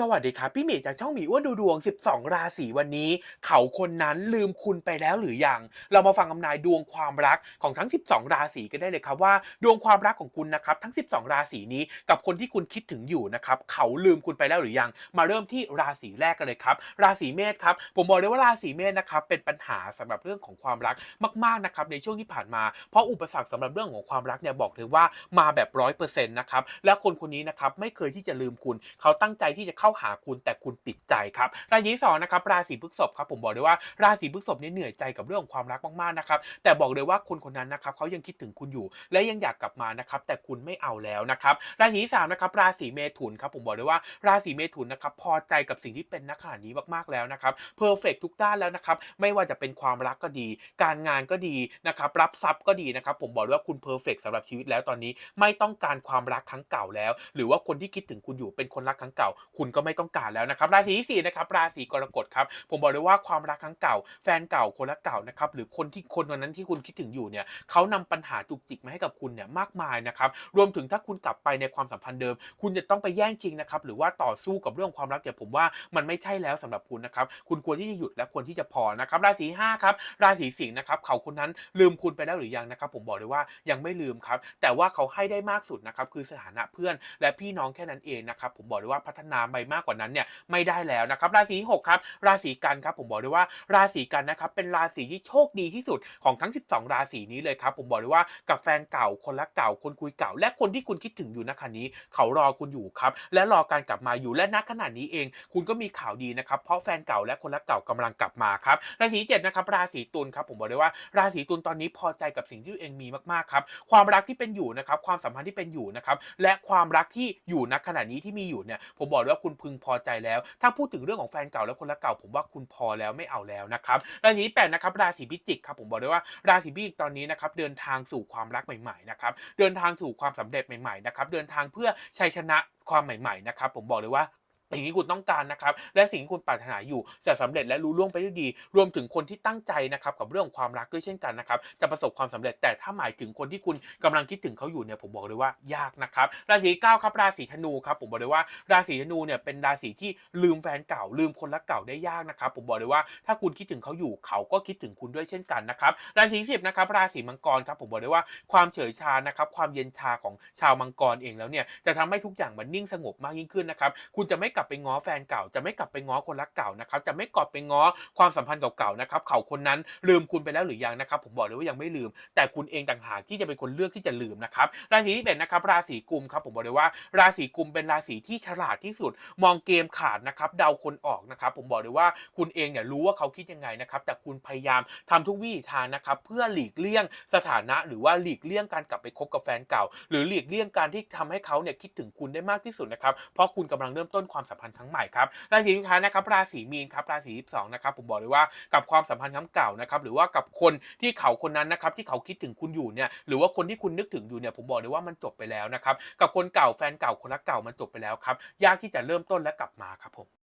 สวัสดีครับ พี่หมีจากช่องหมีอ้วนดูดวง 12 ราศีวันนี้ เขาคนนั้นลืมคุณไปแล้วหรือยัง เรามาฟังคำนายดวงความรักของทั้ง 12 ราศีกันได้เลยครับว่า ดวงความรักของคุณนะครับทั้ง 12 ราศีนี้กับคนที่คุณคิดถึงอยู่นะครับเขาลืมคุณไปแล้วหรือยัง มาเริ่มที่ราศีแรกกันเลยครับ ราศีเมษครับผมบอกเลยว่าราศีเมษนะครับเป็นปัญหาสำหรับเรื่องของความรักมากๆนะครับในช่วงที่ผ่านมาเพราะอุปสรรคสำหรับเรื่องของความรักเนี่ยบอกเลยว่ามาแบบร้อยเปอร์เซ็นต์นะครับและคนคนนี้นะครับไม่เคยที่จะลืมคุณ เขาตั้งใจที่จะเข้าาหาคุณแต่คุณปิดใจครับราศีสองนะครับราศีพฤษภครับผมบอกเลยว่าราศีพฤษภเนี่ยเหนื่อยใจกับเรื่องของความรักมากๆนะครับแต่บอกเลยว่าคนคนนั้นนะครับเขายังคิดถึงคุณอยู่ และยังอยากกลับมานะครับแต่คุณไม่เอาแล้วนะครับราศีสามนะครับราศีเมถุนครับผมบอกเลยว่าราศีเมถุนนะครับพอใจกับสิ่งที่เป็นนักขนานี้มากๆแล้วนะครับเพอร์เฟกทุกด้านแล้วนะครับไม่ว่าจะเป็นความรักก็ดี การงานก็ดีนะครับรับทรัพย์ก็ดีนะครับผมบอกเลยว่าคุณเพอร์เฟกสำหรับชีวิตแล้วตอนนี้ ไม่ต้องการความรักครั้งเก่าแล้ว หรือว่าคนที่คิดถึงคุณอยู่เป็นคนรักครั้งเก่า คุณก็ไม่ต้องการแล้วนะครับราศีที่สี่นะครับราศีกรกฎครับผมบอกเลยว่าความรักครั้งเก่า แฟนเก่าคนรักเก่านะครับหรือคนที่คนคนนั้นที่คุณคิดถึงอยู่เนี่ยเขานำปัญหาจุกจิกมาให้กับคุณเนี่ยมากมายนะครับรวมถึงถ้าคุณกลับไปในความสัมพันธ์เดิม คุณจะต้องไปแย่งชิงนะครับหรือว่าต่อสู้กับเรื่องความรักเนี่ยผมว่ามันไม่ใช่แล้วสำหรับคุณนะครับคุณควรที่จะหยุดและควรที่จะพอนะครับราศีห้าครับราศีสิงห์นะครับเขาคนนั้นลืมคุณไปแล้วหรือยังนะครับผมบอกเลยว่ายังไม่ลืมครับแต่ว่าเขาให้ได้มากสุดนะครับคือสถานะเพื่อนและพี่น้องแค่นั้นเองนะครับผมบอกเลยว่าพัฒนาไปมากกว่านั้นเนี่ยไม่ได้แล้วนะครับราศีที่หกครับราศีกันครับผมบอกเลยว่าราศีกันนะครับเป็นราศีที่โชคดีที่สุดของทั้ง 12 ราศีนี้เลยครับผมบอกเลยว่ากับแฟนเก่าคนรักเก่าคนคุยเก่า และคนที่คุณคิดถึงอยู่ณขณะนี้เขารอคุณอยู่ครับและรอการกลับมาอยู่และณขณะนี้เอง คุณก็มีข่าวดีนะครับเพราะแฟนเก่าและคนรักเก่ากำลังกลับมาครับราศีเจ็ดนะครับราศีตุลครับผมบอกเลยว่าราศีตุลตอนนี้พอใจกับสิ่งที่ตัวเองมีมากๆครับความรักที่เป็นอยู่นะครับความสัมพันธ์ที่เป็นอยู่นะครับและความรักที่อยู่ณขณะนี้ที่มีอยู่เนี่ยผมบอกเลยว่าคุณพึงพอใจแล้ว ถ้าพูดถึงเรื่องของแฟนเก่าและคนรักเก่า ผมว่าคุณพอแล้วไม่เอาแล้วนะครับราศีแปดนะครับราศีพิจิกครับผมบอกเลยว่าราศีพิจิกตอนนี้นะครับเดินทางสู่ความรักใหม่ๆนะครับเดินทางสู่ความสำเร็จใหม่ๆนะครับเดินทางเพื่อชัยชนะความใหม่ๆนะครับผมบอกเลยว่า สิ่งที่คุณต้องการนะครับ และสิ่งที่คุณปรารถนาอยู่จะสำเร็จและรู้ล่วงไปด้วยดี รวมถึงคนที่ตั้งใจนะครับกับเรื่องความรักด้วยเช่นกันนะครับจะประสบความสำเร็จแต่ถ้าหมายถึงคนที่คุณกำลังคิดถึงเขาอยู่เนี่ยผมบอกเลยว่ายากนะครับราศีเก้าครับราศีธนูครับผมบอกเลยว่าราศีธนูเนี่ยเป็นราศีที่ลืมแฟนเก่า ลืมคนรักเก่าได้ยากนะครับผมบอกเลยว่าถ้าคุณคิดถึงเขาอยู่เขาก็คิดถึงคุณด้วยเช่นกันนะครับราศีสิบนะครับราศีมังกรครับผมบอกเลยว่าความเฉยชานะครับความเย็นชาของชาวมังกรเองแล้วเนี่ยจะทำให้ทุกอย่างมันนิ่งสงบมากยิ่งขึ้นนะครับคุณจะไม่กลับไปง้อแฟนเก่า จะไม่กลับไปง้อคนรักเก่านะครับ จะไม่กลับไปง้อความสัมพันธ์เก่าๆนะครับ เขาคนนั้นลืมคุณไปแล้วหรือยังนะครับ ผมบอกเลยว่ายังไม่ลืม แต่คุณเองต่างหากที่จะเป็นคนเลือกที่จะลืมนะครับราศีที่เป็นนะครับราศีกุมครับผมบอกเลยว่า ราศีกุมเป็นราศีที่ฉลาดที่สุด มองเกมขาดนะครับ เดาคนออกนะครับ ผมบอกเลยว่าคุณเองเนี่ยรู้ว่าเขาคิดยังไงนะครับ แต่คุณพยายามทำทุกวิถีทางนะครับ เพื่อหลีกเลี่ยงสถานะ หรือว่าหลีกเลี่ยงการกลับไปคบกับแฟนเก่า หรือหลีกเลี่ยงการที่ทำให้เขาเนี่ยคิดถึงคุณได้มากที่สุดนะครับ เพราะคุณกำลังเริ่มต้นความสัมพันธ์ครั้งใหม่ครับราศีสุดท้ายนะครับราศีมีนครับราศีที่สองนะครับผมบอกเลยว่ากับความสัมพันธ์ครั้งเก่านะครับหรือว่ากับคนที่เขาคนนั้นนะครับที่เขาคิดถึงคุณอยู่เนี่ยหรือว่าคนที่คุณนึกถึงอยู่เนี่ยผมบอกเลยว่ามันจบไปแล้วนะครับกับคนเก่าแฟนเก่าคนรักเก่ามันจบไปแล้วครับยากที่จะเริ่มต้นและกลับมาครับผม